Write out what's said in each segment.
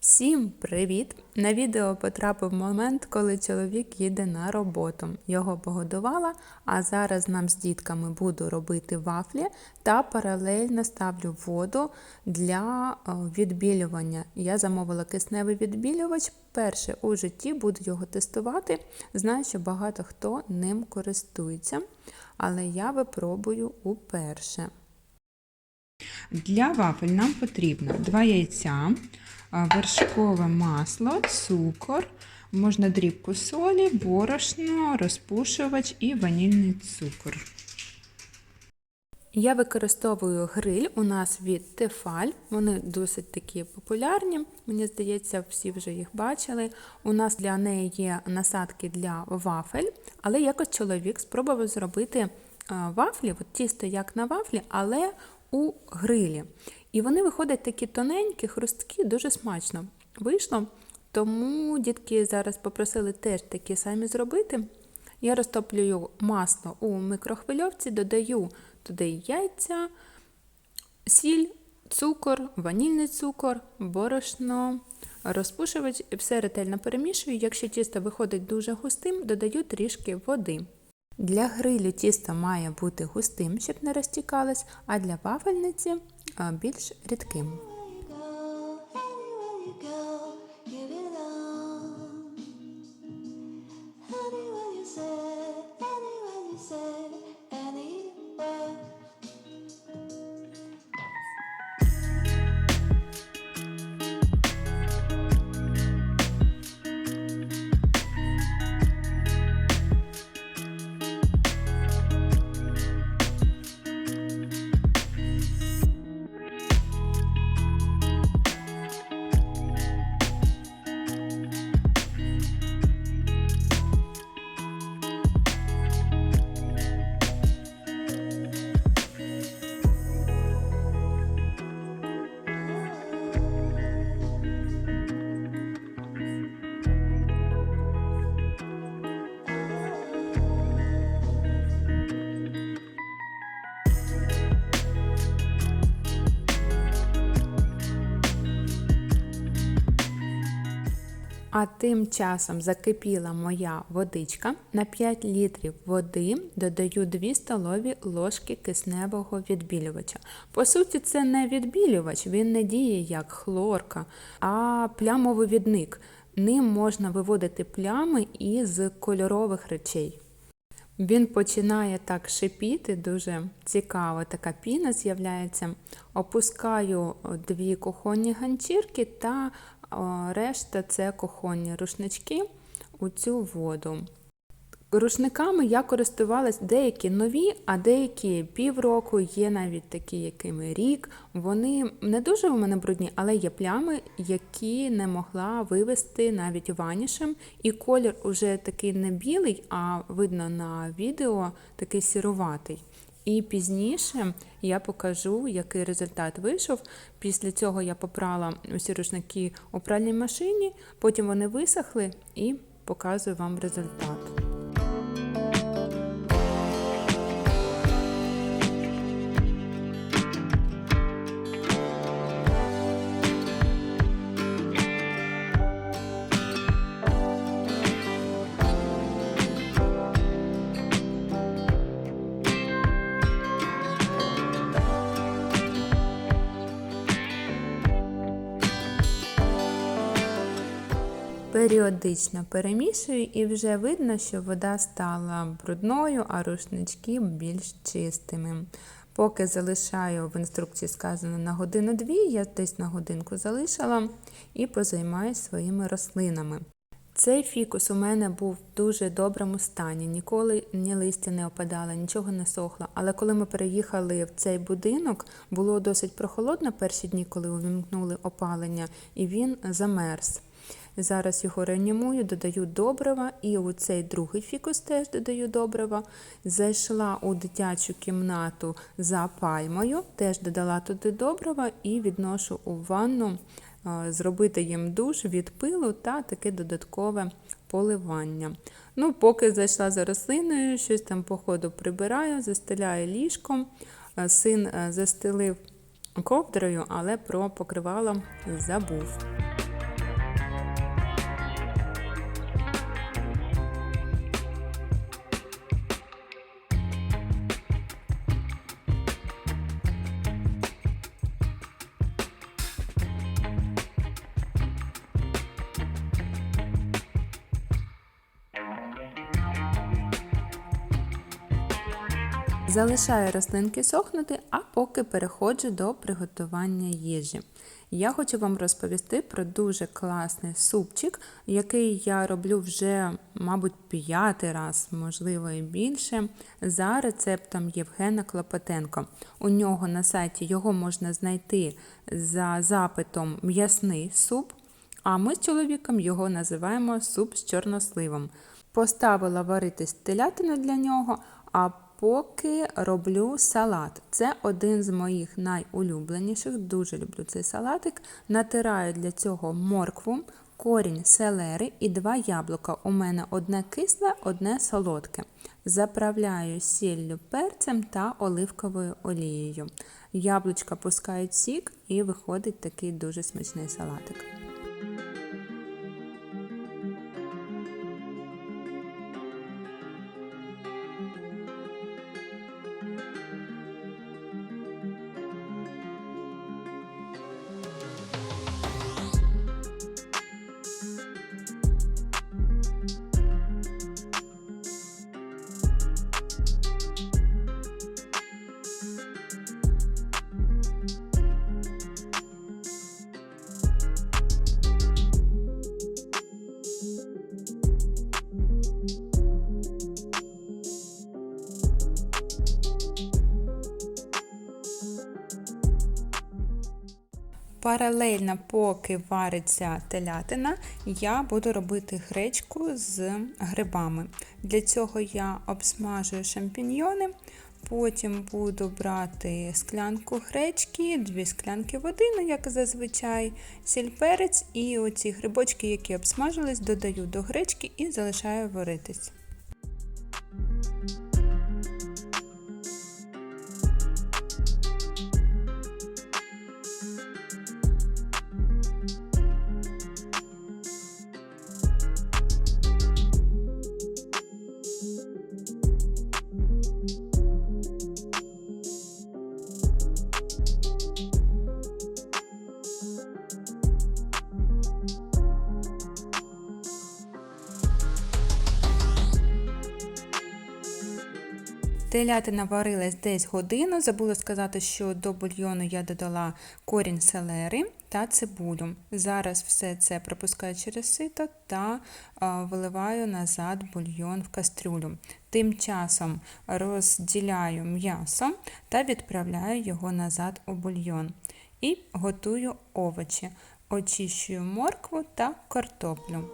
Всім привіт! На відео потрапив момент, коли чоловік їде на роботу. Його погодувала, а зараз нам з дітками буду робити вафлі та паралельно ставлю воду для е, відбілювання. Я замовила кисневий відбілювач. Перше у житті буду його тестувати. Знаю, що багато хто ним користується, але я випробую уперше. Для вафель нам потрібно 2 яйця, вершкове масло, цукор, можна дрібку солі, борошно, розпушувач і ванільний цукор. Я використовую гриль у нас від Тефаль. Вони досить такі популярні. Мені здається, всі вже їх бачили. У нас для неї є насадки для вафель, але якось чоловік спробував зробити вафлі, от тісто як на вафлі, але у грилі. І вони виходять такі тоненькі, хрусткі, дуже смачно вийшло. Тому дітки зараз попросили теж такі самі зробити. Я розтоплюю масло у микрохвильовці, додаю туди яйця, сіль, цукор, ванільний цукор, борошно, розпушувач, все ретельно перемішую. Якщо тісто виходить дуже густим, додаю трішки води. Для грилю тісто має бути густим, щоб не розтікалось, а для вафельниці більш рідким. А тим часом закипіла моя водичка. На 5 літрів води додаю 2 столові ложки кисневого відбілювача. По суті, це не відбілювач, він не діє як хлорка, а плямовивідник. Ним можна виводити плями із кольорових речей. Він починає так шипіти, дуже цікаво, така піна з'являється. Опускаю дві кухонні ганчірки та решта це кухонні рушнички у цю воду. Рушниками я користувалась деякі нові, а деякі півроку, є навіть такі, якими рік. Вони не дуже у мене брудні, але є плями, які не могла вивести навіть ванішем. І колір уже такий не білий, а видно на відео такий сіруватий. І пізніше я покажу, який результат вийшов. Після цього я попрала усі рушники у пральній машині, потім вони висохли і показую вам результат. Періодично перемішую і вже видно, що вода стала брудною, а рушнички більш чистими. Поки залишаю в інструкції сказано на годину-дві, я десь на годинку залишила і позаймаюся своїми рослинами. Цей фікус у мене був в дуже доброму стані, ніколи ні листя не опадало, нічого не сохло. Але коли ми переїхали в цей будинок, було досить прохолодно перші дні, коли увімкнули опалення, і він замерз. Зараз його реанімую, додаю добрива, і у цей другий фікус теж додаю добрива. Зайшла у дитячу кімнату за пальмою, теж додала туди добрива і відношу у ванну е, зробити їм душ від пилу та таке додаткове поливання. Ну, Поки зайшла за рослиною, щось там по ходу прибираю, застеляю ліжком. Е, Син е, застелив ковдрою, але про покривало забув. Залишаю рослинки сохнути, а поки переходжу до приготування їжі. Я хочу вам розповісти про дуже класний супчик, який я роблю вже, мабуть, п'ятий раз, можливо, і більше, за рецептом Євгена Клопотенко. У нього на сайті його можна знайти за запитом м'ясний суп, а ми з чоловіком його називаємо суп з чорносливом. Поставила варитись телятину для нього, а поки роблю салат. Це один з моїх найулюбленіших, дуже люблю цей салатик. Натираю для цього моркву, корінь селери і два яблука. У мене одне кисле, одне солодке. Заправляю сіллю, перцем та оливковою олією. Яблучка пускають сік і виходить такий дуже смачний салатик. Паралельно, поки вариться телятина, я буду робити гречку з грибами. Для цього я обсмажую шампіньйони, потім буду брати склянку гречки, дві склянки води, ну як зазвичай, сіль перець і оці грибочки, які обсмажились, додаю до гречки і залишаю варитись. Телятина варилась десь годину. Забула сказати, що до бульйону я додала корінь селери та цибулю. Зараз все це пропускаю через сито та виливаю назад бульйон в кастрюлю. Тим часом розділяю м'ясо та відправляю його назад у бульйон. І готую овочі. Очищую моркву та картоплю.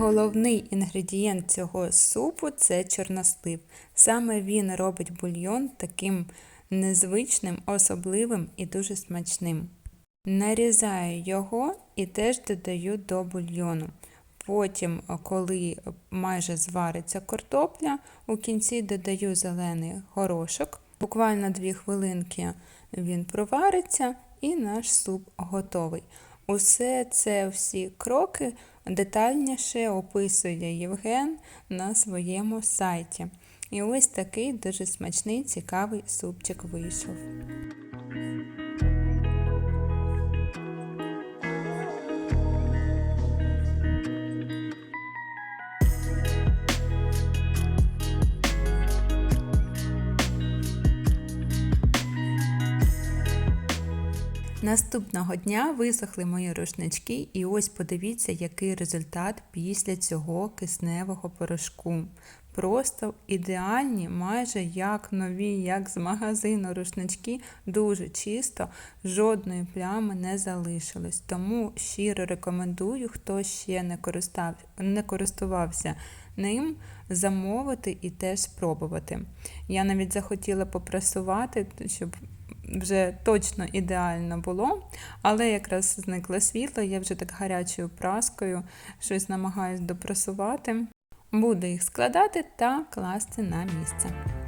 Головний інгредієнт цього супу це чорнослив. Саме він робить бульйон таким незвичним, особливим і дуже смачним. Нарізаю його і теж додаю до бульйону. Потім, коли майже звариться картопля, у кінці додаю зелений горошок. Буквально 2 хвилинки він провариться і наш суп готовий. Усе це всі кроки детальніше описує Євген на своєму сайті. І ось такий дуже смачний, цікавий супчик вийшов. Наступного дня висохли мої рушнички, і ось подивіться, який результат після цього кисневого порошку. Просто ідеальні, майже як нові, як з магазину рушнички, дуже чисто, жодної плями не залишилось. Тому щиро рекомендую, хто ще не, користав, не користувався ним замовити і теж спробувати. Я навіть захотіла попрасувати, щоб вже точно ідеально було, але якраз зникло світло, я вже так гарячою праскою щось намагаюсь допрасувати. Буду їх складати та класти на місце.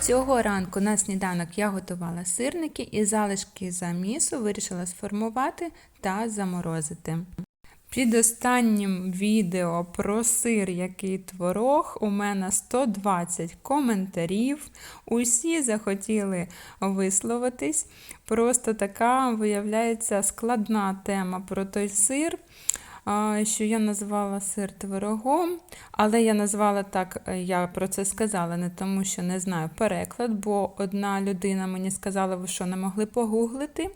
Цього ранку на сніданок я готувала сирники і залишки замісу вирішила сформувати та заморозити. Під останнім відео про сир, який творог, у мене 120 коментарів. Усі захотіли висловитись. Просто така, виявляється, складна тема про той сир, що я назвала сир творогом. Але я назвала так, е, я про це сказала, не тому, що не знаю переклад, бо одна людина мені сказала, що не могли погуглити.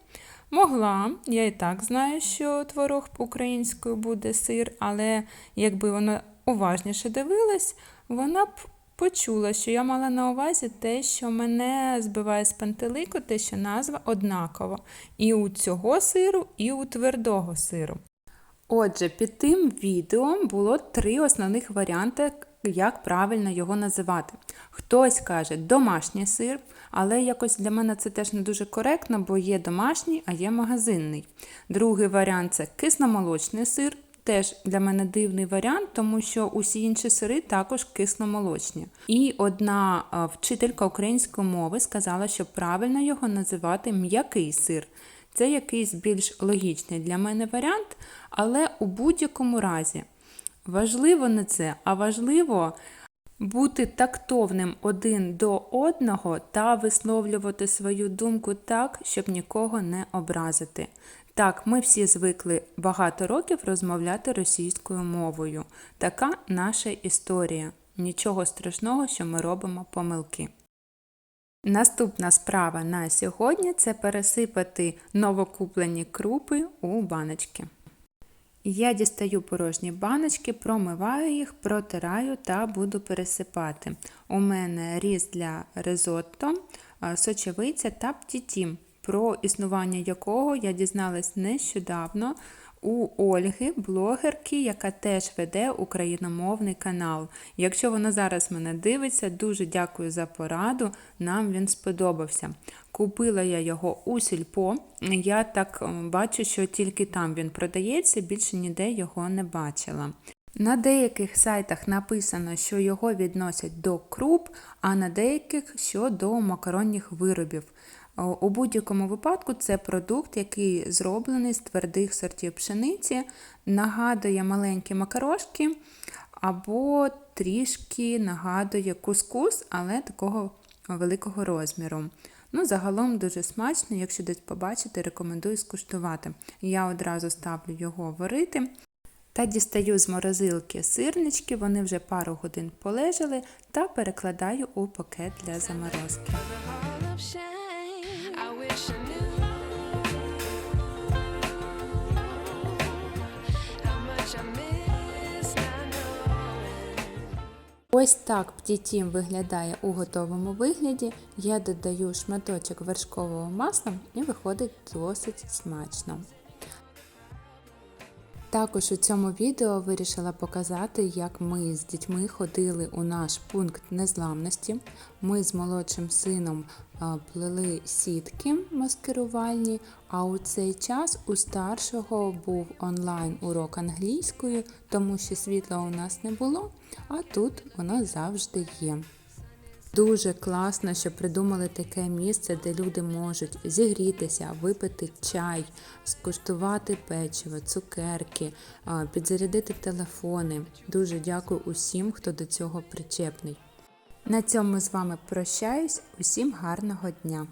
Могла, я і так знаю, що творог українською буде сир, але якби вона уважніше дивилась, вона б почула, що я мала на увазі те, що мене збиває з пантелику, те, що назва однакова. І у цього сиру, і у твердого сиру. Отже, під тим відео було три основних варіанти, як правильно його називати. Хтось каже домашній сир, але якось для мене це теж не дуже коректно, бо є домашній, а є магазинний. Другий варіант це кисломолочний сир. Теж для мене дивний варіант, тому що усі інші сири також кисломолочні. І одна вчителька української мови сказала, що правильно його називати м'який сир. Це якийсь більш логічний для мене варіант, але у будь-якому разі важливо не це, а важливо бути тактовним один до одного та висловлювати свою думку так, щоб нікого не образити. Так, ми всі звикли багато років розмовляти російською мовою. Така наша історія. Нічого страшного, що ми робимо помилки. Наступна справа на сьогодні це пересипати новокуплені крупи у баночки. Я дістаю порожні баночки, промиваю їх, протираю та буду пересипати. У мене різ для ризотто, сочевиця та птітім, про існування якого я дізналась нещодавно у Ольги, блогерки, яка теж веде україномовний канал. Якщо вона зараз мене дивиться, дуже дякую за пораду. Нам він сподобався. Купила я його у сільпо. Я так бачу, що тільки там він продається, більше ніде його не бачила. На деяких сайтах написано, що його відносять до круп, а на деяких що до макаронних виробів. У будь-якому випадку це продукт, який зроблений з твердих сортів пшениці, нагадує маленькі макарошки або трішки нагадує кускус, але такого великого розміру. Ну, загалом дуже смачно, якщо десь побачите, рекомендую скуштувати. Я одразу ставлю його варити та дістаю з морозилки сирнички, вони вже пару годин полежали, та перекладаю у пакет для заморозки. Ось так птітім виглядає у готовому вигляді. Я додаю шматочок вершкового масла і виходить досить смачно. Також у цьому відео вирішила показати, як ми з дітьми ходили у наш пункт незламності. Ми з молодшим сином а, плели сітки маскирувальні, а у цей час у старшого був онлайн урок англійської, тому що світла у нас не було, а тут воно завжди є. Дуже класно, що придумали таке місце, де люди можуть зігрітися, випити чай, скуштувати печиво, цукерки, підзарядити телефони. Дуже дякую усім, хто до цього причепний. На цьому з вами прощаюсь. Усім гарного дня!